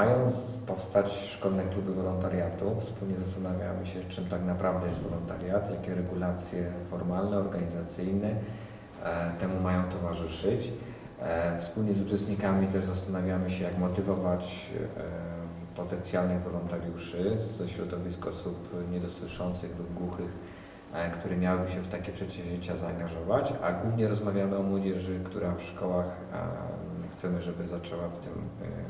Mają powstać szkolne kluby wolontariatu. Wspólnie zastanawiamy się, czym tak naprawdę jest wolontariat, jakie regulacje formalne, organizacyjne e, temu mają towarzyszyć. E, Wspólnie z uczestnikami też zastanawiamy się, jak motywować e, potencjalnych wolontariuszy ze środowisk osób niedosłyszących lub głuchych, które miałyby się w takie przedsięwzięcia zaangażować, a głównie rozmawiamy o młodzieży, która w szkołach chcemy, żeby zaczęła w tym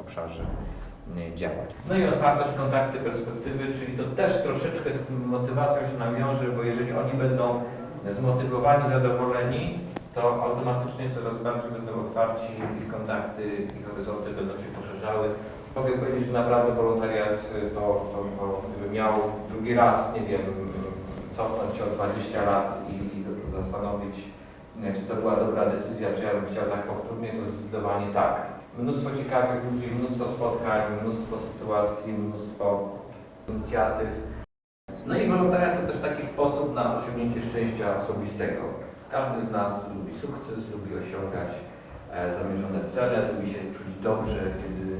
obszarze działać. No i otwartość, kontakty, perspektywy, czyli to też troszeczkę z tym motywacją się nawiąże, bo jeżeli oni będą zmotywowani, zadowoleni, to automatycznie coraz bardziej będą otwarci, ich kontakty, ich horyzonty będą się poszerzały. Mogę powiedzieć, że naprawdę wolontariat to, to, to gdybym miał drugi raz, nie wiem, cofnąć się o 20 lat i, i zas- zastanowić, czy to była dobra decyzja, czy ja bym chciał tak powtórnie, to zdecydowanie tak. Mnóstwo ciekawych ludzi, mnóstwo spotkań, mnóstwo sytuacji, mnóstwo inicjatyw. No i wolontariat to też taki sposób na osiągnięcie szczęścia osobistego. Każdy z nas lubi sukces, lubi osiągać e, zamierzone cele, lubi się czuć dobrze, kiedy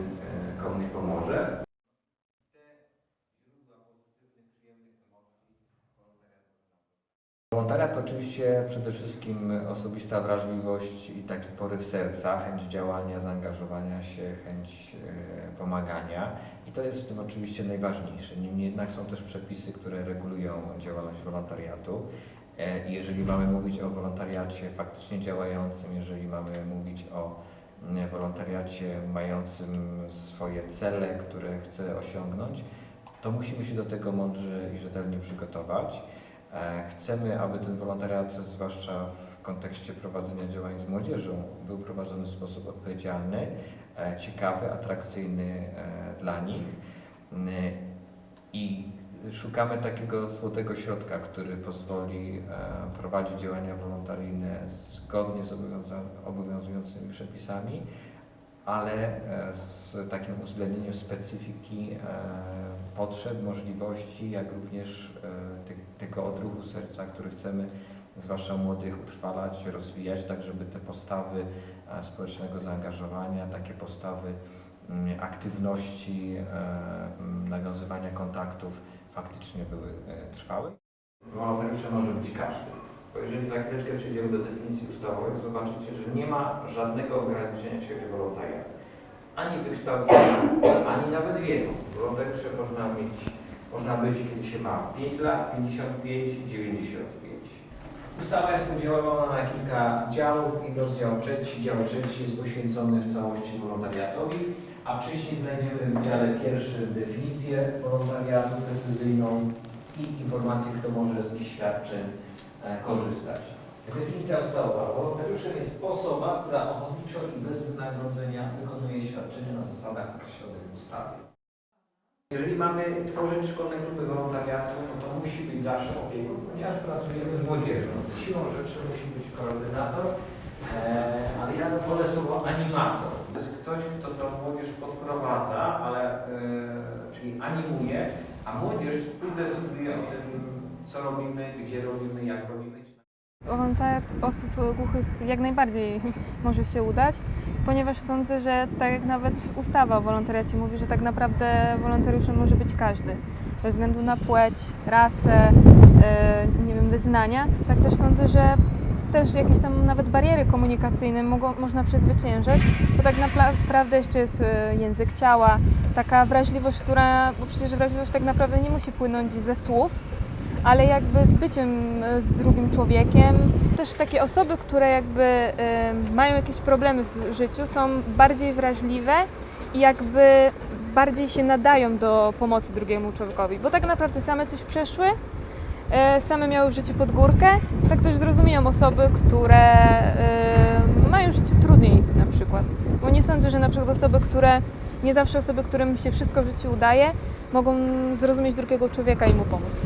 Wolontariat to oczywiście przede wszystkim osobista wrażliwość i taki poryw serca, chęć działania, zaangażowania się, chęć e, pomagania i to jest w tym oczywiście najważniejsze. Niemniej jednak są też przepisy, które regulują działalność wolontariatu. E, Jeżeli mamy mówić o wolontariacie faktycznie działającym, jeżeli mamy mówić o mm, wolontariacie mającym swoje cele, które chce osiągnąć, to musimy się do tego mądrze i rzetelnie przygotować. E, Chcemy, aby ten wolontariat, zwłaszcza w kontekście prowadzenia działań z młodzieżą, był prowadzony w sposób odpowiedzialny, e, ciekawy, atrakcyjny e, dla nich. Mm, I szukamy takiego złotego środka, który pozwoli prowadzić działania wolontaryjne zgodnie z obowiązującymi przepisami, ale e, z takim uwzględnieniem specyfiki e, potrzeb, możliwości, jak również e, tego odruchu serca, który chcemy, zwłaszcza młodych, utrwalać, rozwijać, tak żeby te postawy społecznego zaangażowania, takie postawy mm, aktywności, mm, nawiązywania kontaktów faktycznie były trwałe. Wolontariuszem może być każdy. Bo jeżeli za chwileczkę przejdziemy do definicji ustawowej, to zobaczycie, że nie ma żadnego ograniczenia, jeśli chodzi o wolontariat. Ani wykształcenia, ani nawet wieku. Wolontariuszem można mieć, można być, kiedy się ma 5 lat, 55 i 95. Ustawa jest podzielona na kilka działów i rozdział trzeci. Dział trzeci jest poświęcony w całości wolontariatowi, a wcześniej znajdziemy w dziale pierwszym definicję wolontariatu precyzyjną i informacje, kto może z ich świadczeń e, korzystać. Definicja ustawowa. Wolontariuszem jest osoba, która ochotniczo i bez wynagrodzenia wykonuje świadczenia na zasadach określonych w ustawie. Jeżeli mamy tworzyć szkolne grupy wolontariatu, no to musi być zawsze opiekun, ponieważ pracujemy z młodzieżą. Siłą rzeczy musi być koordynator, e, ale ja wolę słowo animator. To jest ktoś, kto tą młodzież podprowadza, ale, e, czyli animuje, a młodzież współdecyduje o tym, co robimy, gdzie robimy, jak robimy. Wolontariat osób głuchych jak najbardziej może się udać, ponieważ sądzę, że tak jak nawet ustawa o wolontariacie mówi, że tak naprawdę wolontariuszem może być każdy. Bez względu na płeć, rasę, e, nie wiem, wyznania. Tak też sądzę, że też jakieś tam nawet bariery komunikacyjne mogą, można przezwyciężać, bo tak naprawdę jeszcze jest e, język ciała, taka wrażliwość, która, bo przecież wrażliwość tak naprawdę nie musi płynąć ze słów, ale jakby z byciem e, z drugim człowiekiem. Też takie osoby, które jakby e, mają jakieś problemy w życiu, są bardziej wrażliwe i jakby bardziej się nadają do pomocy drugiemu człowiekowi, bo tak naprawdę same coś przeszły, e, same miały w życiu pod górkę, tak też zrozumieją osoby, które mają w życiu trudniej na przykład. Bo nie sądzę, że na przykład osoby, które, nie zawsze osoby, którym się wszystko w życiu udaje, mogą zrozumieć drugiego człowieka i mu pomóc.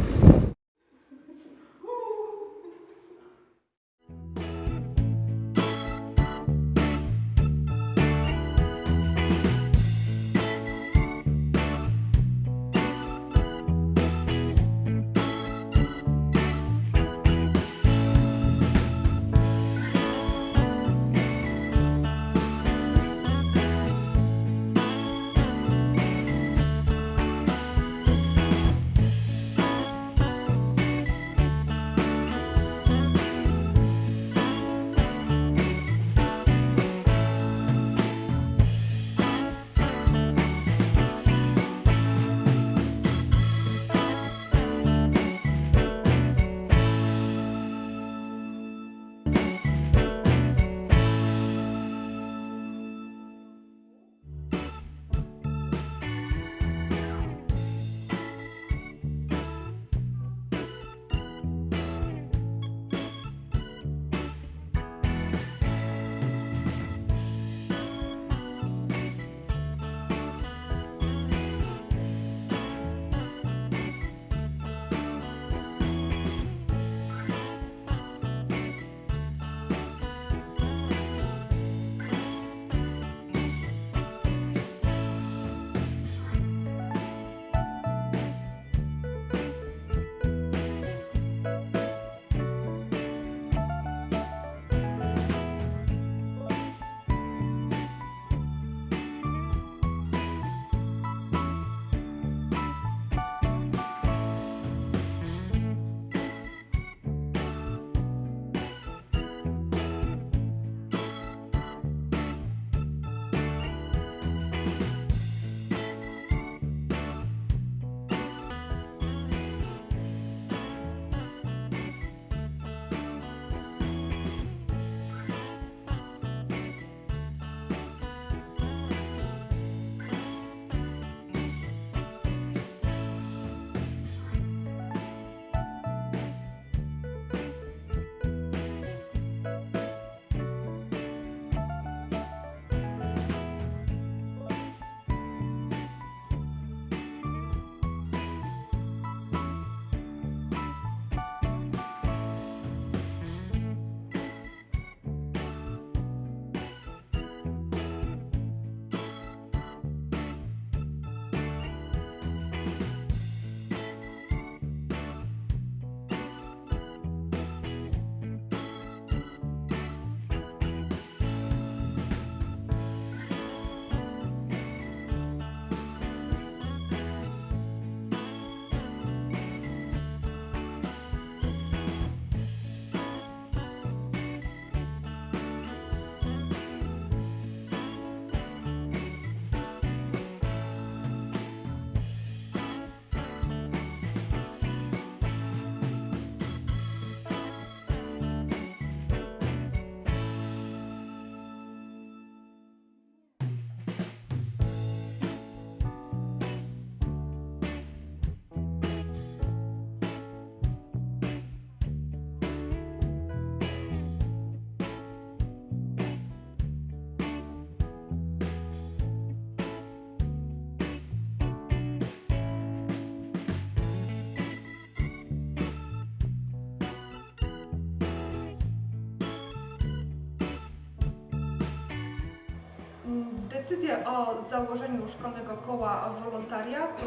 Decyzję o założeniu szkolnego koła wolontariatu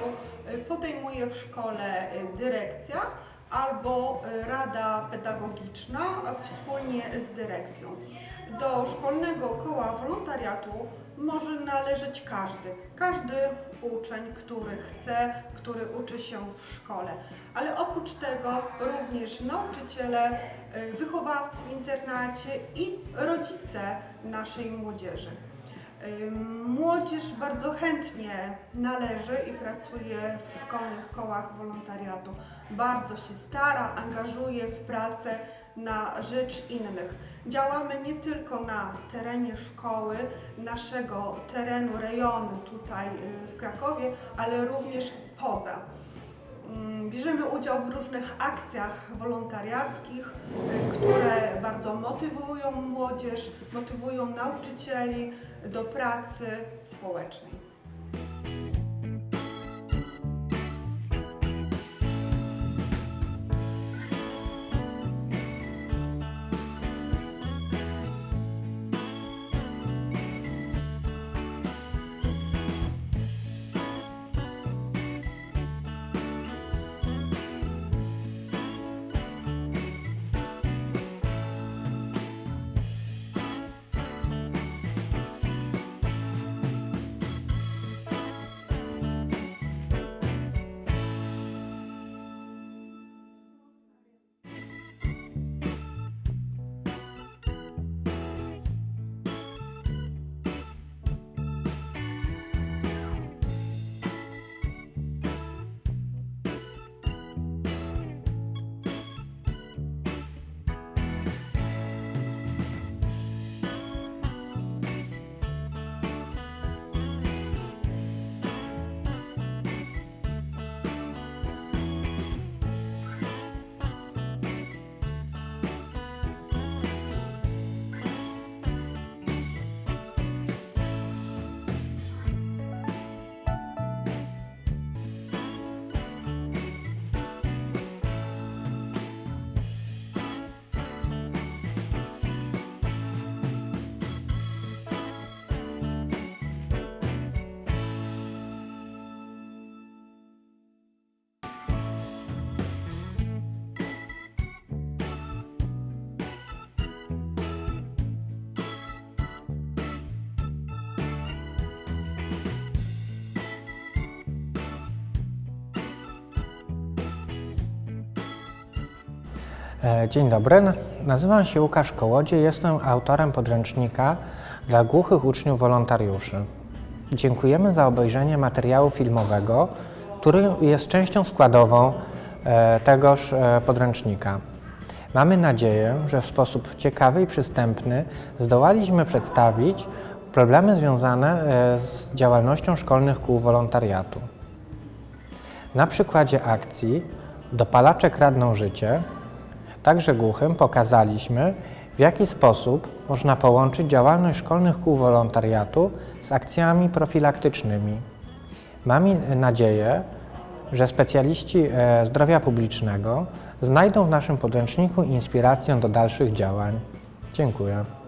y, podejmuje w szkole y, dyrekcja albo y, rada pedagogiczna wspólnie z dyrekcją. Do szkolnego koła wolontariatu może należeć każdy, każdy uczeń, który chce, który uczy się w szkole. Ale oprócz tego również nauczyciele, wychowawcy w internacie i rodzice naszej młodzieży. Młodzież bardzo chętnie należy i pracuje w szkolnych kołach wolontariatu. Bardzo się stara, angażuje w pracę na rzecz innych. Działamy nie tylko na terenie szkoły, naszego terenu, rejonu tutaj y, w Krakowie, ale również poza. Mm, Bierzemy udział w różnych akcjach wolontariackich, y, które bardzo motywują młodzież, motywują nauczycieli do pracy społecznej. Dzień dobry, nazywam się Łukasz Kołodziej, jestem autorem podręcznika dla głuchych uczniów wolontariuszy. Dziękujemy za obejrzenie materiału filmowego, który jest częścią składową e, tegoż e, podręcznika. Mamy nadzieję, że w sposób ciekawy i przystępny zdołaliśmy przedstawić problemy związane e, z działalnością szkolnych kół wolontariatu. Na przykładzie akcji Dopalacze kradną życie Także głuchym pokazaliśmy, w jaki sposób można połączyć działalność szkolnych kół wolontariatu z akcjami profilaktycznymi. Mamy nadzieję, że specjaliści e, zdrowia publicznego znajdą w naszym podręczniku inspirację do dalszych działań. Dziękuję.